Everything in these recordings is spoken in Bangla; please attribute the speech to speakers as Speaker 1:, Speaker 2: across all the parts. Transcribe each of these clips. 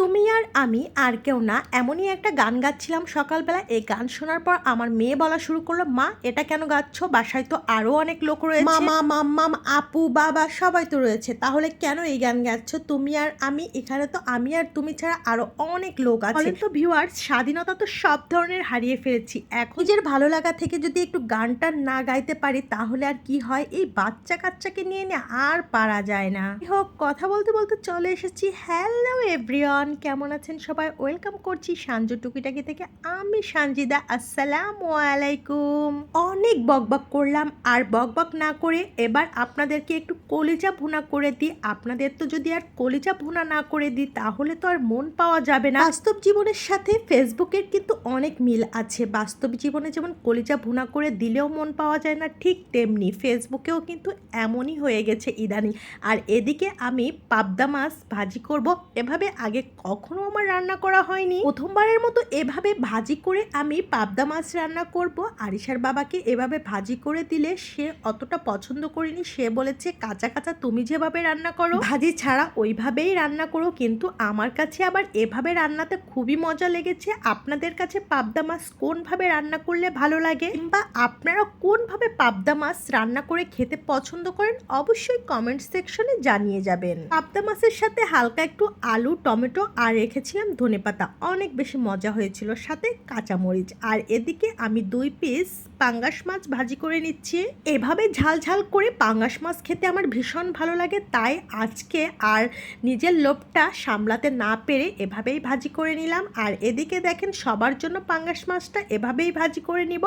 Speaker 1: তুমি আর আমি আর কেউ না এমনই একটা গান গাচ্ছিলাম সকালবেলা। এই গান শোনার পর আমার মেয়ে বলা শুরু করল মা এটা কেন গাচ্ছ? বাসায় তো আরও অনেক লোক রয়েছে। মামা মাম্মাম আপু বাবা সবাই তো রয়েছে। তাহলে কেন এই গান গাচ্ছ? তুমি আর আমি এখানে তো আমি আর তুমি ছাড়া আরও অনেক লোক আছে। তো ভিউয়ার্স স্বাধীনতা তো সব ধরনের হারিয়ে ফেলেছি। এখন নিজের ভালো লাগা থেকে যদি একটু গানটা না গাইতে পারি তাহলে আর কি হয়? এই বাচ্চা কাচ্চাকে নিয়ে নিয়ে আর পারা যায় না। হোক কথা বলতে বলতে চলে এসেছি। হ্যালো এভরিওয়ান কেমন আছেন সবাই? ওয়েলকাম করছি সাঞ্জু টুকিটাকি থেকে। আমি সানজিদা, আসসালামু আলাইকুম। অনেক বকবক করলাম, আর বকবক না করে এবার আপনাদেরকে একটু কলিজা ভুনা করে দিই। আপনাদের তো যদি আর কলিজা ভুনা না করে দিই, তাহলে তো আর মন পাওয়া যাবে না। বাস্তব জীবনের সাথে ফেসবুকের কিন্তু অনেক মিল আছে। বাস্তব জীবনে যেমন কলিজা ভুনা করে দিলেও মন পাওয়া যায় না, ঠিক তেমনি ফেসবুকেও কিন্তু এমনই হয়ে গেছে ইদানিং। আর এদিকে আমি পাবদা মাছ ভাজি করব। এভাবে আগে কখনো আমার রান্না করা হয়নি। প্রথমবারের মতো এভাবে ভাজি করে আমি পাবদা মাছ রান্না করব। আরিশার বাবাকে এভাবে ভাজি করে দিলে সে অতটা পছন্দ করেনি। সে বলেছে, কাঁচা কাঁচা, তুমি যেভাবে রান্না করো, ভাজি ছাড়া ওইভাবেই রান্না করো। কিন্তু আমার কাছে আবার এভাবে রান্নাতে খুবই মজা লেগেছে। আপনাদের কাছে পাবদা মাছ কোনভাবে রান্না করলে ভালো লাগে? কিংবা আপনারা কোনভাবে পাবদা মাছ রান্না করে খেতে পছন্দ করেন? অবশ্যই কমেন্ট সেকশনে জানিয়ে যাবেন। পাবদা মাছের সাথে হালকা একটু আলু, টমেটো আর রেখেছিলাম ধনেপাতা অনেক বেশি মজা হয়েছিল, সাথে কাঁচামরিচ। আর এদিকে আমি দুই পিস পাঙ্গাস মাছ ভাজি করে নিচ্ছি। এভাবে ঝাল ঝাল করে পাঙ্গাস মাছ খেতে আমার ভীষণ ভালো লাগে, তাই আজকে আর নিজের লোভটা সামলাতে না পেরে এভাবেই ভাজি করে নিলাম। আর এদিকে দেখেন, সবার জন্য পাঙ্গাস মাছটা এভাবেই ভাজি করে নিব।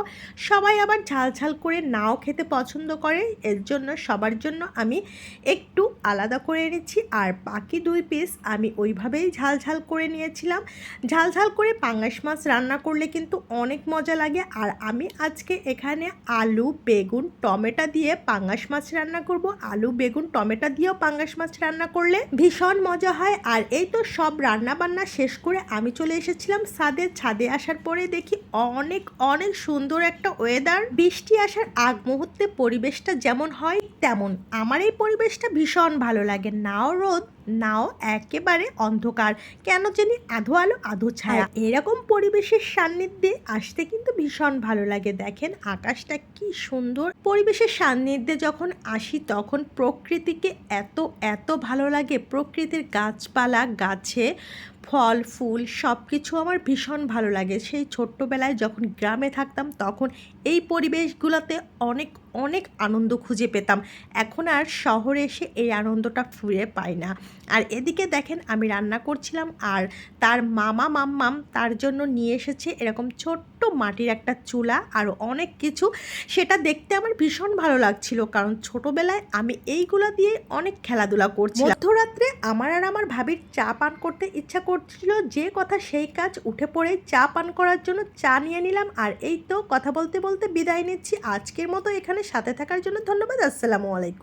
Speaker 1: সবাই আবার ঝাল ঝাল করে নাও খেতে পছন্দ করে, এর জন্য সবার জন্য আমি একটু আলাদা করে নিচ্ছি আর বাকি দুই পিস আমি ওইভাবেই ঝাল ঝাল করে নিয়েছিলাম। ঝাল ঝাল করে পাঙ্গাস মাছ রান্না করলে কিন্তু অনেক মজা লাগে। আর আমি আজকে এখানে আলু, বেগুন, টমেটো দিয়ে পাঙ্গাস মাছ রান্না করব। আলু, বেগুন, টমেটো দিয়েও পাঙ্গাস মাছ রান্না করলে ভীষণ মজা হয়। আর এই তো সব রান্না বান্না শেষ করে আমি চলে এসেছিলাম ছাদে ছাদে আসার পরে দেখি অনেক অনেক সুন্দর একটা ওয়েদার বৃষ্টি আসার আগ মুহূর্তে পরিবেশটা যেমন হয় তেমন। আমার এই পরিবেশটা ভীষণ ভালো লাগে। নাও রোদ, নাও একেবারে অন্ধকার। কেন জানি আধো আলো, আধো ছায়া। এরকম পরিবেশের সান্নিধ্যে আসতে কিন্তু ভীষণ ভালো লাগে। দেখেন আকাশটা কি সুন্দর। পরিবেশের সান্নিধ্যে যখন আসি তখন প্রকৃতিকে এত এত ভালো লাগে। প্রকৃতির গাছপালা, গাছে ফল, ফুল সব কিছু আমার ভীষণ ভালো লাগে। সেই ছোট্টবেলায় যখন গ্রামে থাকতাম, তখন এই পরিবেশগুলোতে অনেক অনেক আনন্দ খুঁজে পেতাম। এখন আর শহরে এসে এই আনন্দটা ফিরে পাই না। আর এদিকে দেখেন, আমি রান্না করছিলাম আর তার মামা মাম্মাম তার জন্য নিয়ে এসেছে এরকম ছোট্ট মাটির একটা চুলা আর অনেক কিছু। সেটা দেখতে আমার ভীষণ ভালো লাগছিল, কারণ ছোটবেলায় আমি এইগুলা দিয়ে অনেক খেলাধুলা করছি মধ্যরাত্রে আমার আর আমার ভাবির চা পান করতে ইচ্ছা করছিল, যে কথা সেই কাজ উঠে পড়ে চা পান করার জন্য চা নিয়ে নিলাম। আর এই তো কথা বলতে বলতে বিদায় নিচ্ছি। আজকের মতো এখানে সাথে থাকার জন্য ধন্যবাদ। আসসালামু আলাইকুম।